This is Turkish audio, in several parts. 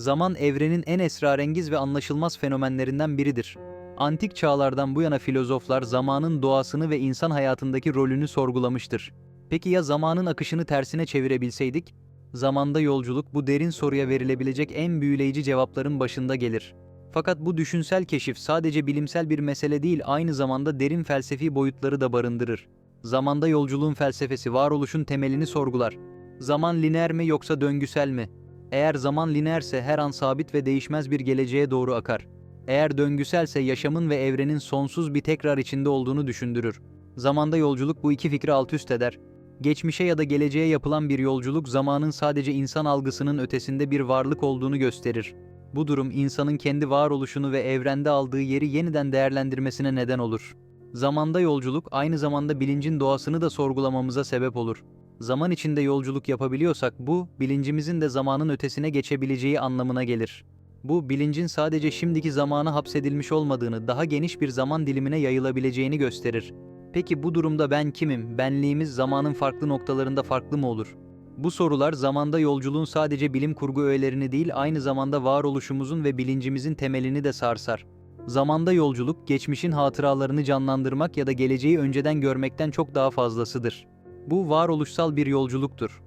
Zaman evrenin en esrarengiz ve anlaşılmaz fenomenlerinden biridir. Antik çağlardan bu yana filozoflar zamanın doğasını ve insan hayatındaki rolünü sorgulamıştır. Peki ya zamanın akışını tersine çevirebilseydik? Zamanda yolculuk bu derin soruya verilebilecek en büyüleyici cevapların başında gelir. Fakat bu düşünsel keşif sadece bilimsel bir mesele değil, aynı zamanda derin felsefi boyutları da barındırır. Zamanda yolculuğun felsefesi varoluşun temelini sorgular. Zaman lineer mi yoksa döngüsel mi? Eğer zaman lineerse her an sabit ve değişmez bir geleceğe doğru akar. Eğer döngüselse yaşamın ve evrenin sonsuz bir tekrar içinde olduğunu düşündürür. Zamanda yolculuk bu iki fikri alt üst eder. Geçmişe ya da geleceğe yapılan bir yolculuk zamanın sadece insan algısının ötesinde bir varlık olduğunu gösterir. Bu durum insanın kendi varoluşunu ve evrende aldığı yeri yeniden değerlendirmesine neden olur. Zamanda yolculuk aynı zamanda bilincin doğasını da sorgulamamıza sebep olur. Zaman içinde yolculuk yapabiliyorsak bu, bilincimizin de zamanın ötesine geçebileceği anlamına gelir. Bu, bilincin sadece şimdiki zamana hapsedilmiş olmadığını, daha geniş bir zaman dilimine yayılabileceğini gösterir. Peki bu durumda ben kimim? Benliğimiz zamanın farklı noktalarında farklı mı olur? Bu sorular zamanda yolculuğun sadece bilim kurgu öğelerini değil, aynı zamanda varoluşumuzun ve bilincimizin temelini de sarsar. Zamanda yolculuk, geçmişin hatıralarını canlandırmak ya da geleceği önceden görmekten çok daha fazlasıdır. Bu varoluşsal bir yolculuktur.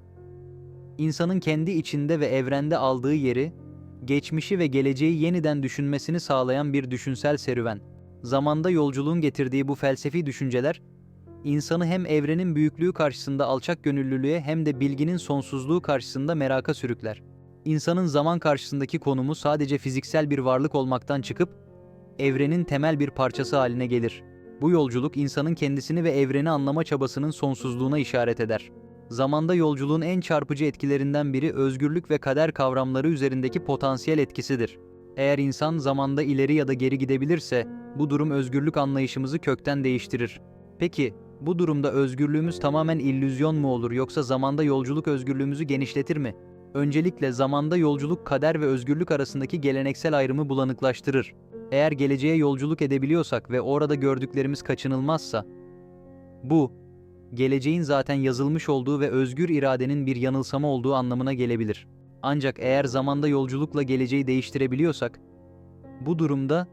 İnsanın kendi içinde ve evrende aldığı yeri, geçmişi ve geleceği yeniden düşünmesini sağlayan bir düşünsel serüven. Zamanda yolculuğun getirdiği bu felsefi düşünceler, insanı hem evrenin büyüklüğü karşısında alçak gönüllülüğe hem de bilginin sonsuzluğu karşısında meraka sürükler. İnsanın zaman karşısındaki konumu sadece fiziksel bir varlık olmaktan çıkıp, evrenin temel bir parçası haline gelir. Bu yolculuk insanın kendisini ve evreni anlama çabasının sonsuzluğuna işaret eder. Zamanda yolculuğun en çarpıcı etkilerinden biri özgürlük ve kader kavramları üzerindeki potansiyel etkisidir. Eğer insan zamanda ileri ya da geri gidebilirse, bu durum özgürlük anlayışımızı kökten değiştirir. Peki, bu durumda özgürlüğümüz tamamen illüzyon mu olur yoksa zamanda yolculuk özgürlüğümüzü genişletir mi? Öncelikle zamanda yolculuk kader ve özgürlük arasındaki geleneksel ayrımı bulanıklaştırır. Eğer geleceğe yolculuk edebiliyorsak ve orada gördüklerimiz kaçınılmazsa, bu, geleceğin zaten yazılmış olduğu ve özgür iradenin bir yanılsama olduğu anlamına gelebilir. Ancak eğer zamanda yolculukla geleceği değiştirebiliyorsak, bu durumda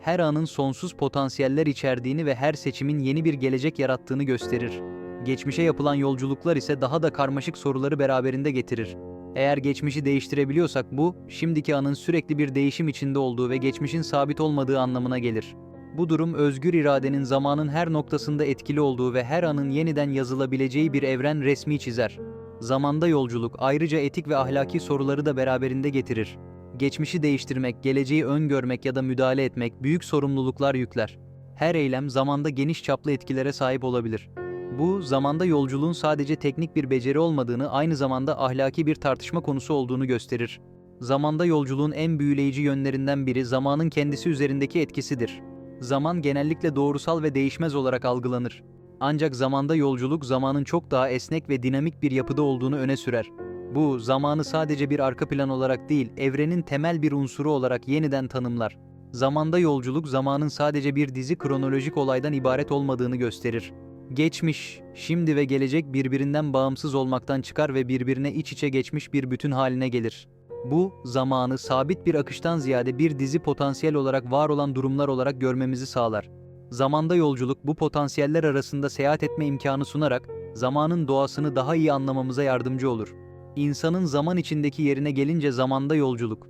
her anın sonsuz potansiyeller içerdiğini ve her seçimin yeni bir gelecek yarattığını gösterir. Geçmişe yapılan yolculuklar ise daha da karmaşık soruları beraberinde getirir. Eğer geçmişi değiştirebiliyorsak bu, şimdiki anın sürekli bir değişim içinde olduğu ve geçmişin sabit olmadığı anlamına gelir. Bu durum özgür iradenin zamanın her noktasında etkili olduğu ve her anın yeniden yazılabileceği bir evren resmi çizer. Zamanda yolculuk ayrıca etik ve ahlaki soruları da beraberinde getirir. Geçmişi değiştirmek, geleceği öngörmek ya da müdahale etmek büyük sorumluluklar yükler. Her eylem zamanda geniş çaplı etkilere sahip olabilir. Bu, zamanda yolculuğun sadece teknik bir beceri olmadığını, aynı zamanda ahlaki bir tartışma konusu olduğunu gösterir. Zamanda yolculuğun en büyüleyici yönlerinden biri zamanın kendisi üzerindeki etkisidir. Zaman genellikle doğrusal ve değişmez olarak algılanır. Ancak zamanda yolculuk zamanın çok daha esnek ve dinamik bir yapıda olduğunu öne sürer. Bu, zamanı sadece bir arka plan olarak değil, evrenin temel bir unsuru olarak yeniden tanımlar. Zamanda yolculuk zamanın sadece bir dizi kronolojik olaydan ibaret olmadığını gösterir. Geçmiş, şimdi ve gelecek birbirinden bağımsız olmaktan çıkar ve birbirine iç içe geçmiş bir bütün haline gelir. Bu, zamanı sabit bir akıştan ziyade bir dizi potansiyel olarak var olan durumlar olarak görmemizi sağlar. Zamanda yolculuk bu potansiyeller arasında seyahat etme imkanı sunarak zamanın doğasını daha iyi anlamamıza yardımcı olur. İnsanın zaman içindeki yerine gelince zamanda yolculuk.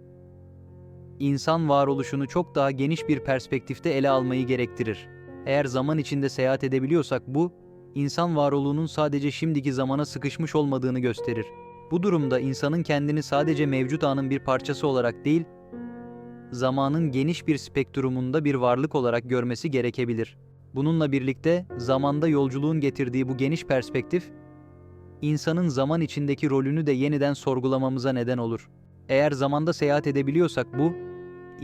İnsan varoluşunu çok daha geniş bir perspektifte ele almayı gerektirir. Eğer zaman içinde seyahat edebiliyorsak bu, insan varoluğunun sadece şimdiki zamana sıkışmış olmadığını gösterir. Bu durumda insanın kendini sadece mevcut anın bir parçası olarak değil, zamanın geniş bir spektrumunda bir varlık olarak görmesi gerekebilir. Bununla birlikte zamanda yolculuğun getirdiği bu geniş perspektif, insanın zaman içindeki rolünü de yeniden sorgulamamıza neden olur. Eğer zamanda seyahat edebiliyorsak bu,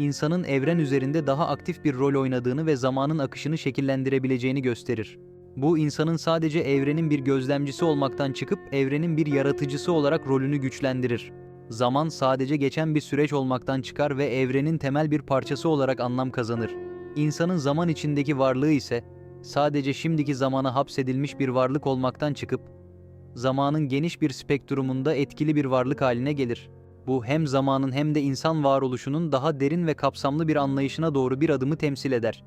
insanın evren üzerinde daha aktif bir rol oynadığını ve zamanın akışını şekillendirebileceğini gösterir. Bu insanın sadece evrenin bir gözlemcisi olmaktan çıkıp evrenin bir yaratıcısı olarak rolünü güçlendirir. Zaman sadece geçen bir süreç olmaktan çıkar ve evrenin temel bir parçası olarak anlam kazanır. İnsanın zaman içindeki varlığı ise sadece şimdiki zamana hapsedilmiş bir varlık olmaktan çıkıp zamanın geniş bir spektrumunda etkili bir varlık haline gelir. Bu hem zamanın hem de insan varoluşunun daha derin ve kapsamlı bir anlayışına doğru bir adımı temsil eder.